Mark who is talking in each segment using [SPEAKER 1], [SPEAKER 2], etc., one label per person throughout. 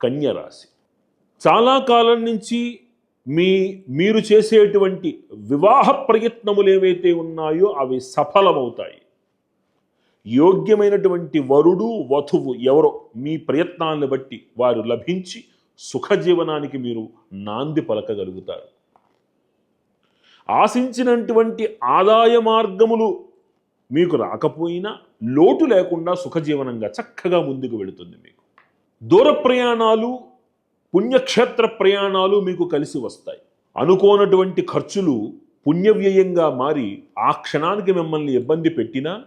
[SPEAKER 1] కన్య రాశి చాలా కాలం నుంచి మీ మీరు చేసేటువంటి వివాహ ప్రయత్నములు ఏవైతే ఉన్నాయో అవి సఫలమవుతాయి. యోగ్యమైనటువంటి వరుడు వధువు ఎవరో మీ ప్రయత్నాలను బట్టి వారు లభించి సుఖజీవనానికి మీరు నాంది పలకగలుగుతారు. ఆశించినటువంటి ఆదాయ మార్గములు మీకు రాకపోయినా లోటు లేకుండా సుఖజీవనంగా చక్కగా ముందుకు వెళుతుంది మీకు. దూర ప్రయాణాలు పుణ్యక్షేత్ర ప్రయాణాలు మీకు కలిసి వస్తాయి. అనుకోనటువంటి ఖర్చులు పుణ్యవ్యయంగా మారి ఆ క్షణానికి మిమ్మల్ని ఇబ్బంది పెట్టినా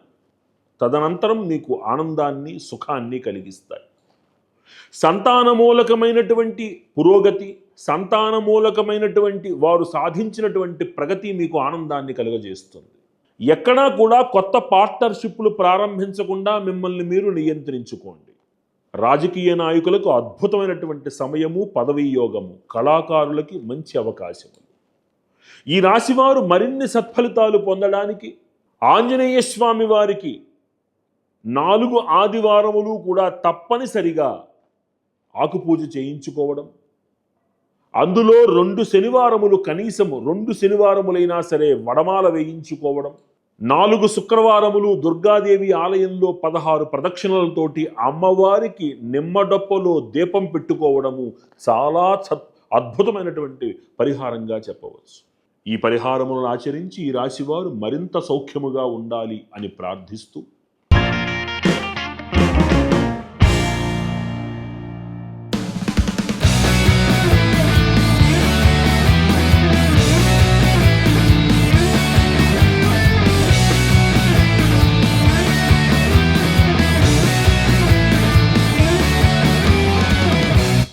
[SPEAKER 1] తదనంతరం మీకు ఆనందాన్ని సుఖాన్ని కలిగిస్తాయి. సంతానమూలకమైనటువంటి పురోగతి సంతానమూలకమైనటువంటి వారు సాధించినటువంటి ప్రగతి మీకు ఆనందాన్ని కలుగజేస్తుంది. ఎక్కడా కూడా కొత్త పార్ట్నర్షిప్లు ప్రారంభించకుండా మిమ్మల్ని మీరు నియంత్రించుకోండి. రాజకీయ నాయకులకు అద్భుతమైనటువంటి సమయము పదవీ యోగము కళాకారులకి మంచి అవకాశములు ఈ రాశివారు మరిన్ని సత్ఫలితాలు పొందడానికి ఆంజనేయ స్వామి వారికి నాలుగు ఆదివారములు కూడా తప్పనిసరిగా ఆకుపూజ చేయించుకోవడం. అందులో రెండు శనివారములు కనీసము రెండు శనివారములైనా సరే వడమాల వేయించుకోవడం. నాలుగు శుక్రవారములు దుర్గాదేవి ఆలయంలో పదహారు ప్రదక్షిణలతోటి అమ్మవారికి నిమ్మడొప్పలో దీపం పెట్టుకోవడము చాలా సత్ అద్భుతమైనటువంటి పరిహారంగా చెప్పవచ్చు. ఈ పరిహారములను ఆచరించి ఈ రాశివారు మరింత సౌఖ్యముగా ఉండాలి అని ప్రార్థిస్తూ